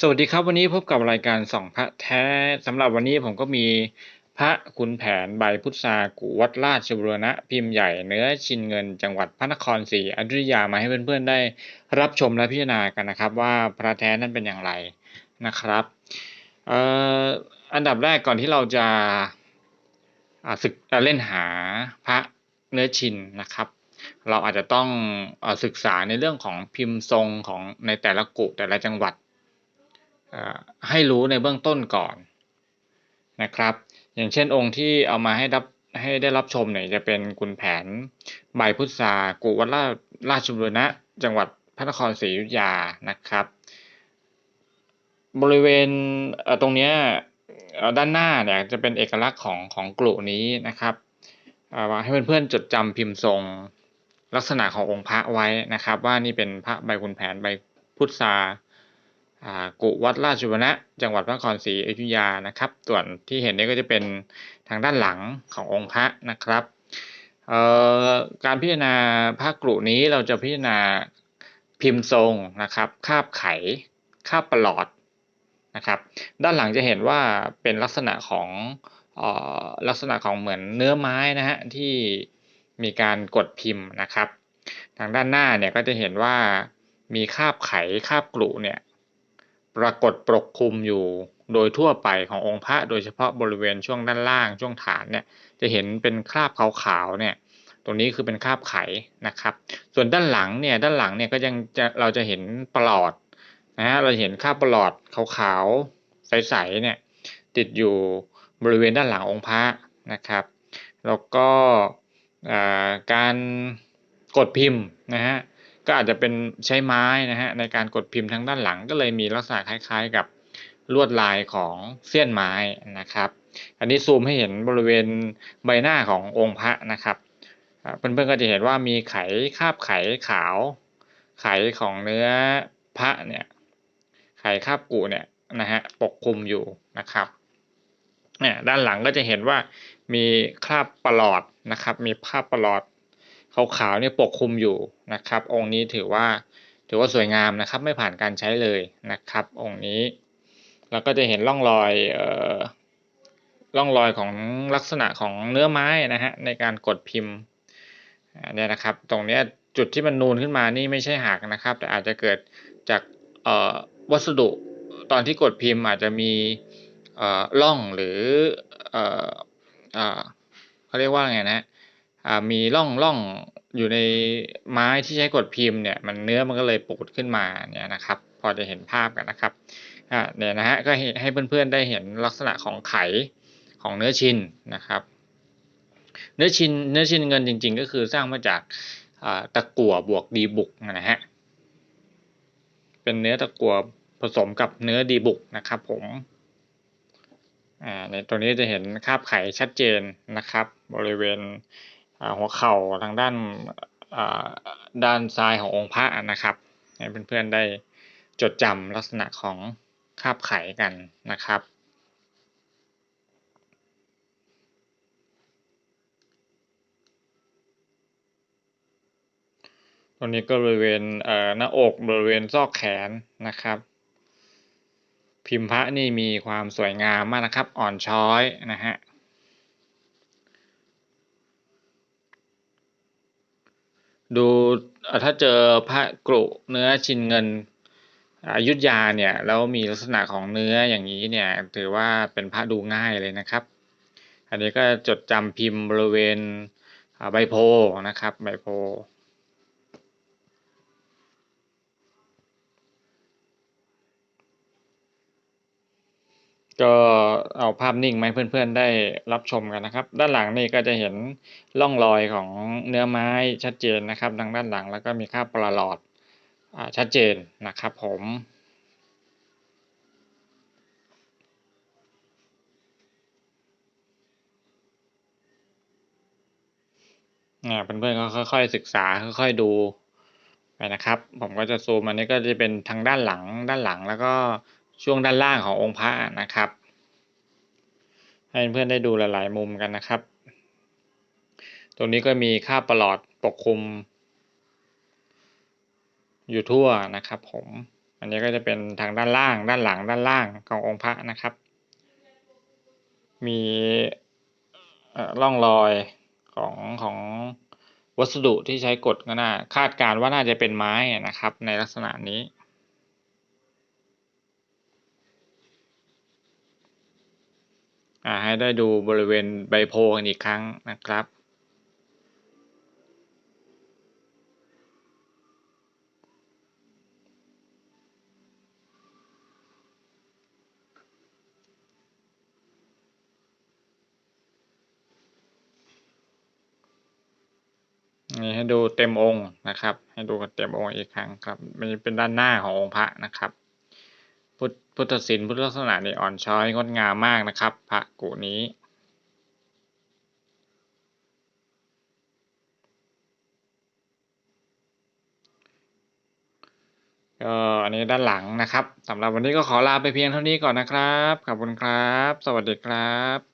สวัสดีครับวันนี้พบกับรายการส่องพระแท้สำหรับวันนี้ผมก็มีพระขุนแผนใบพุทธากุวัดราชบุรณะพิมพ์ใหญ่เนื้อชินเงิน จังหวัดพระนครศรีอยุธยามาให้เพื่อนๆได้รับชมและพิจารณากันนะครับ ว่าพระแท้นั้นเป็นอย่างไรนะครับอออันดับแรกก่อนที่เราจะศึกเล่นหาพระเนื้อชินนะครับ เราอาจจะต้องศึกษาในเรื่องของพิมพ์ทรงของในแต่ละกุแต่ละจังหวัด ให้รู้ในเบื้องต้นก่อนนะครับ อย่างเช่นองค์ที่เอามาให้รับให้ได้รับชมเนี่ยจะเป็นกุนแผนใบพุทรากุวัดราชบุรณะ จังหวัดพระนครศรีอยุธยานะครับ บริเวณเตรงนี้ด้านหน้าเนี่ยจะเป็นเอกลักษณ์ของของกลุ่นี้นะครับให้เพื่อนๆจดจำพิมพ์ทรงลักษณะขององค์พระไว้นะครับ ว่านี่เป็นพระใบกุนแผนใบพุทราอ่า กุวัดราชบุรณะจังหวัดพระนครศรีอยุธยานะครับ ส่วนที่เห็นนี้ก็จะเป็นทางด้านหลังขององค์พระนะครับการพิจารณาพระกรุนี้เราจะพิจารณาพิมพ์ทรงนะครับ คาบไข คาบประหลอดนะครับ ด้านหลังจะเห็นว่าเป็นลักษณะของออลักษณะของเหมือนเนื้อไม้นะฮะที่มีการกดพิมพ์นะครับ ทางด้านหน้าเนี่ยก็จะเห็นว่ามีคาบไขคาบกรุเนี่ย ปรากฏปกคลุมอยู่โดยทั่วไปขององค์พระโดยเฉพาะบริเวณช่วงด้านล่างช่วงฐานเนี่ยจะเห็นเป็นคราบขาวๆเนี่ยตรงนี้คือเป็นคราบไขนะครับ ส่วนด้านหลังเนี่ยด้านหลังเนี่ยก็ยังจะเราจะเห็นปลอดนะฮะเราเห็นคราบปลอดขาวๆใสๆเนี่ยติดอยู่บริเวณด้านหลังองค์พระนะครับแล้วก็การกดพิมพ์นะฮะ ก็อาจจะเป็นใช้ไม้นะฮะในการกดพิมพ์ทางด้านหลัง ก็เลยมีลักษณะคล้ายๆ กับลวดลายของเสี้ยนไม้นะครับ อันนี้ซูมให้เห็นบริเวณใบหน้าขององค์พระนะครับเพื่อนๆก็จะเห็นว่ามีไขคาบไขขาว ไขของเนื้อพระเนี่ยไขคาบกูเนี่ยนะฮะปกคลุมอยู่นะครับเนี่ยด้านหลังก็จะเห็นว่ามีคราบประหลอดนะครับ มีคาบประหลอด ขาวๆเนี่ยปกคลุมอยู่นะครับ องค์นี้ถือว่าถือว่าสวยงามนะครับ ไม่ผ่านการใช้เลยนะครับ องค์นี้แล้วก็จะเห็นร่องรอยเอ่อร่องรอยของลักษณะของเนื้อไม้นะฮะในการกดพิมพ์เนี่ยนะครับ ตรงนี้จุดที่มันนูนขึ้นมานี่ไม่ใช่หักนะครับ แต่อาจจะเกิดจากวัสดุตอนที่กดพิมพ์อาจจะมีล่อร่องหรือเขาเรียกว่าไงนะฮะ มีร่องร่องอยู่ในไม้ที่ใช้กดพิมพ์เนี่ยมันเนื้อมันก็เลยปูดขึ้นมาเนี่ยนะครับ พอจะเห็นภาพกันนะครับเนี่ยนะฮะก็ให้เพื่อนๆได้เห็นลักษณะของไขของเนื้อชินนะครับ เนื้อชินเนื้อชินเงินจริง ๆ ก็คือสร้างมาจากาตะกั่วบวกดีบุกนะฮะเป็นเนื้อตะกั่วผสมกับเนื้อดีบุกนะครับ ผมอ่าในตัวนี้จะเห็นคราบไข่ชัดเจนนะครับ บริเวณ หัวเข่าทางด้านด้านซ้ายขององค์พระนะครับให้เพื่อนๆได้จดจำลักษณะของคาบไขกันนะครับ ตรงนี้ก็บริเวณเหน้าอกบริเวณซอกแขนนะครับ พิมพ์พระนี่มีความสวยงามมากนะครับ อ่อนช้อยนะฮะ ดูถ้าเจอพระกรุเนื้อชินเงินอยุธยาเนี่ยแล้วมีลักษณะของเนื้ออย่างนี้เนี่ยถือว่าเป็นพระดูง่ายเลยนะครับ อันนี้ก็จดจำพิมพ์บริเวณใบโพนะครับใบโพ ก็เอาภาพนิ่งมาให้เพื่อนๆได้รับชมกันนะครับ ด้านหลังนี่ก็จะเห็นร่องรอยของเนื้อไม้ชัดเจนนะครับทางด้านหลังแล้วก็มีคราประหลอดอชัดเจนนะครับผมอ่เพื่อนๆก็ค่อยๆศึกษาค่อยๆดูไปนะครับ ผมก็จะซูมอันนี้ก็จะเป็นทางด้านหลังด้านหลังแล้วก็ ช่วงด้านล่างขององค์พระนะครับ ให้เพื่อนๆได้ดูหลาย ๆ มุมกันนะครับ ตรงนี้ก็มีค่าประหลอดปกคลุม อยู่ทั่วนะครับ ผม อันนี้ก็จะเป็นทางด้านล่าง ด้านหลัง ด้านล่างขององค์พระนะครับ มีร่องรอยของของวัสดุที่ใช้กดก็น่าคาดการณ์ว่าน่าจะเป็นไม้นะครับ ในลักษณะนี้ อ่า ให้ได้ดูบริเวณใบโพกันอีกครั้งนะครับนี่ให้ดูเต็มองค์นะครับ ให้ดูกันเต็มองค์อีกครั้งครับ มันเป็นด้านหน้าขององค์พระนะครับ พุทธพุทธศิลป์พุทธลักษณะนี่อ่อนช้อยงดงามมากนะครับ พระกุนี้ ก็อันนี้ด้านหลังนะครับสำหรับวันนี้ก็ขอลาไปเพียงเท่านี้ก่อนนะครับ ขอบคุณครับ สวัสดีครับ